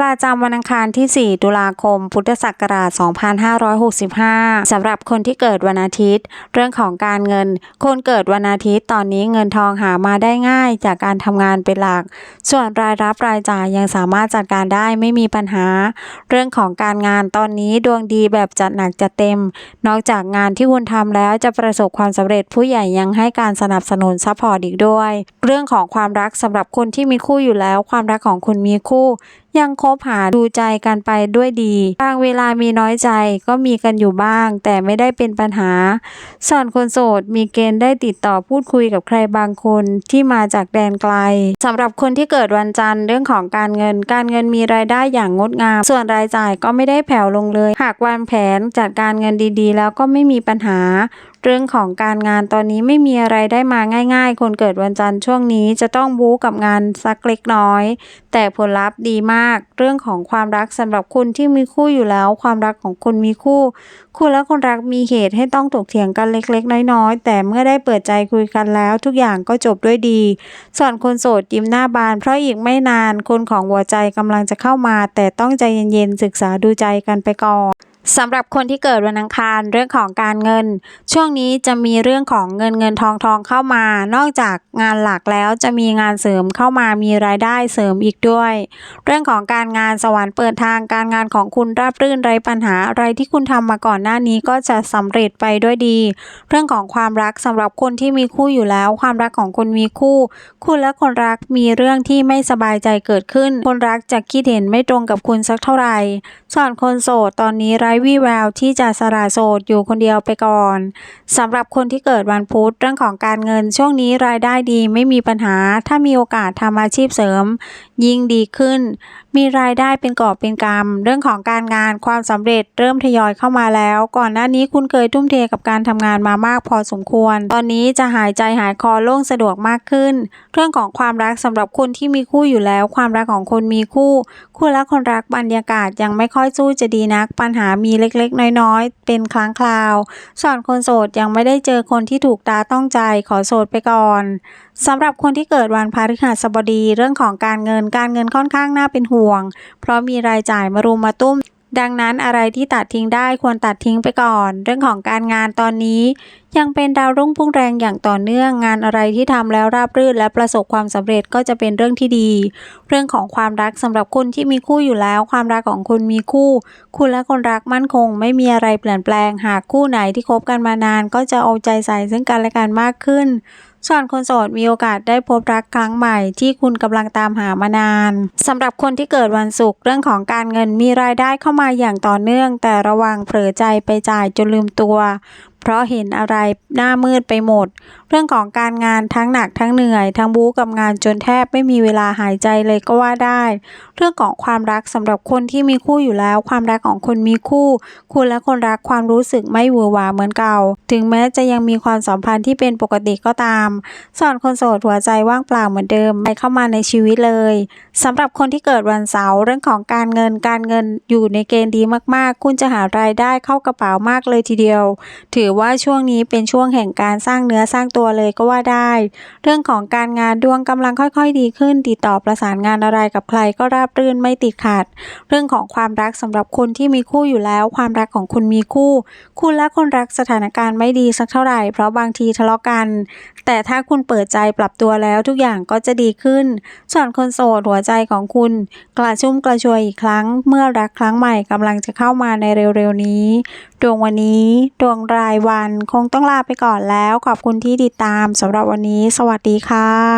ประจำวันอังคารที่ 4 ตุลาคม พุทธศักราช 2565 สำหรับคนที่เกิดวันอาทิตย์ เรื่องของการเงิน คนเกิดวันอาทิตย์ตอนนี้เงินทองหามาได้ง่ายจากการทำงานเป็นหลัก ส่วนรายรับรายจ่ายยังสามารถจัดการได้ไม่มีปัญหา เรื่องของการงานตอนนี้ดวงดีแบบจัดหนักจัดเต็ม นอกจากงานที่คุณทำแล้วจะประสบความสำเร็จผู้ใหญ่ยังให้การสนับสนุนซัพพอร์ตอีกด้วย เรื่องของความรักสำหรับคนที่มีคู่อยู่แล้ว ความรักของคุณมีคู่ ยังคบหาดูใจกันไปด้วยดีบางเวลามีน้อยใจก็มีกันอยู่บ้าง แต่ไม่ได้เป็นปัญหา ส่วนคนโสดมีเกณฑ์ได้ติดต่อพูดคุยกับใครบางคนที่มาจากแดนไกลสำหรับคนที่เกิดวันจันทร์เรื่องของการเงิน การเงินมีรายได้อย่างงดงาม ส่วนรายจ่ายก็ไม่ได้แผ่วลงเลย หากวางแผนจัดการเงินดีๆ แล้วก็ไม่มีปัญหา เรื่องของการงานตอนนี้ไม่มีอะไรได้มาง่าย ๆ คนเกิดวันจันทร์ช่วงนี้จะต้องบู๊กับงานสักเล็กน้อย แต่ผลลัพธ์ดีมาก เรื่องของความรักสำหรับคุณที่มีคู่อยู่แล้ว ความรักของคุณมีคู่ คุณและคนรักมีเหตุให้ต้องถกเถียงกันเล็ก ๆ น้อยๆ แต่เมื่อได้เปิดใจคุยกันแล้ว ทุกอย่างก็จบด้วยดี ส่วนคนโสดยิ้มหน้าบาน เพราะอีกไม่นานคนของหัวใจกำลังจะเข้ามา แต่ต้องใจเย็นๆศึกษาดูใจกันไปก่อน สำหรับคนที่เกิดวันอังคารเรื่องของการเงิน ช่วงนี้จะมีเรื่องของเงินเงินทองทองเข้ามา นอกจากงานหลักแล้วจะมีงานเสริมเข้ามามีรายได้เสริมอีกด้วย เรื่องของการงานสวรรค์เปิดทางการงานของคุณราบรื่นไร้ปัญหาอะไรที่คุณทำมาก่อนหน้านี้ก็จะสำเร็จไปด้วยดี เรื่องของความรักสำหรับคนที่มีคู่อยู่แล้ว ความรักของคุณมีคู่ คุณและคนรักมีเรื่องที่ไม่สบายใจเกิดขึ้น คนรักจะคิดเห็นไม่ตรงกับคุณสักเท่าไหร่ส่วนคนโสดตอนนี้ไร้วี่แววที่จะสละโสดอยู่คนเดียวไปก่อนสำหรับคนที่เกิดวันพุธเรื่องของการเงินช่วงนี้รายได้ดีไม่มีปัญหา ถ้ามีโอกาสทำอาชีพเสริม ยิ่งดีขึ้น มีรายได้เป็นกอบเป็นกำเรื่องของการงานความสำเร็จเริ่มทยอยเข้ามาแล้ว ก่อนหน้านี้คุณเคยทุ่มเทกับการทำงานมามากพอสมควร ตอนนี้จะหายใจหายคอโล่งสะดวกมากขึ้น เรื่องของความรักสำหรับคนที่มีคู่อยู่แล้ว ความรักของคนมีคู่ คู่และคนรักบรรยากาศยังไม่ค่อยสู้จะดีนัก ปัญหามีเล็กๆ น้อยๆ เป็นครั้งคราวส่วนคนโสดยังไม่ได้เจอคนที่ถูกตาต้องใจขอโสดไปก่อน สำหรับคนที่เกิดวันพฤหัสบดีเรื่องของการเงินการเงินค่อนข้างน่าเป็นห่วง เพราะมีรายจ่ายมารุมมาตุ้ม ดังนั้นอะไรที่ตัดทิ้งได้ควรตัดทิ้งไปก่อน เรื่องของการงานตอนนี้ ยังเป็นดาวรุ่งพุ่งแรงอย่างต่อเนื่องงานอะไรที่ทำแล้วราบรื่นและประสบความสำเร็จก็จะเป็นเรื่องที่ดี เรื่องของความรักสำหรับคนที่มีคู่อยู่แล้ว ความรักของคุณมีคู่ คุณและคนรักมั่นคง ไม่มีอะไรเปลี่ยนแปลง หากคู่ไหนที่คบกันมานาน ก็จะเอาใจใส่ซึ่งกันและกันมากขึ้น ส่วนคนโสดมีโอกาสได้พบรักครั้งใหม่ที่คุณกำลังตามหามานานสำหรับคนที่เกิดวันศุกร์เรื่องของการเงินมีรายได้เข้ามาอย่างต่อเนื่อง แต่ระวังเผลอใจไปจ่ายจนลืมตัว เพราะเห็นอะไรหน้ามืดไปหมด เรื่องของการงานทั้งหนักทั้งเหนื่อย ทั้งบู๊กับงานจนแทบไม่มีเวลาหายใจเลยก็ว่าได้ เรื่องของความรักสำหรับคนที่มีคู่อยู่แล้ว ความรักของคนมีคู่ คุณและคนรักความรู้สึกไม่หวือหวาเหมือนเก่า ถึงแม้จะยังมีความสัมพันธ์ที่เป็นปกติก็ตามส่วนคนโสดหัวใจว่างเปล่าเหมือนเดิมไม่เข้ามาในชีวิตเลยสำหรับคนที่เกิดวันเสาร์เรื่องของการเงินการเงินอยู่ในเกณฑ์ดีมากๆ คุณจะหารายได้เข้ากระเป๋ามากเลยทีเดียว ถือว่าช่วงนี้เป็นช่วงแห่งการสร้างเนื้อสร้างตัวเลยก็ว่าได้ เรื่องของการงานดวงกำลังค่อยๆ ดีขึ้น ติดต่อประสานงานอะไรกับใครก็ราบรื่นไม่ติดขัด เรื่องของความรักสำหรับคนที่มีคู่อยู่แล้ว ความรักของคุณมีคู่ คุณและคนรักสถานการณ์ไม่ดีสักเท่าไหร่ เพราะบางทีทะเลาะกัน แต่ถ้าคุณเปิดใจปรับตัวแล้วทุกอย่างก็จะดีขึ้น ส่วนคนโสดหัวใจของคุณ กระชุ่มกระชวยอีกครั้ง เมื่อรักครั้งใหม่กำลังจะเข้ามาในเร็วๆนี้ ดวงวันนี้ดวงรายวัน คงต้องลาไปก่อนแล้ว ขอบคุณที่ติดตามสำหรับวันนี้ สวัสดีค่ะ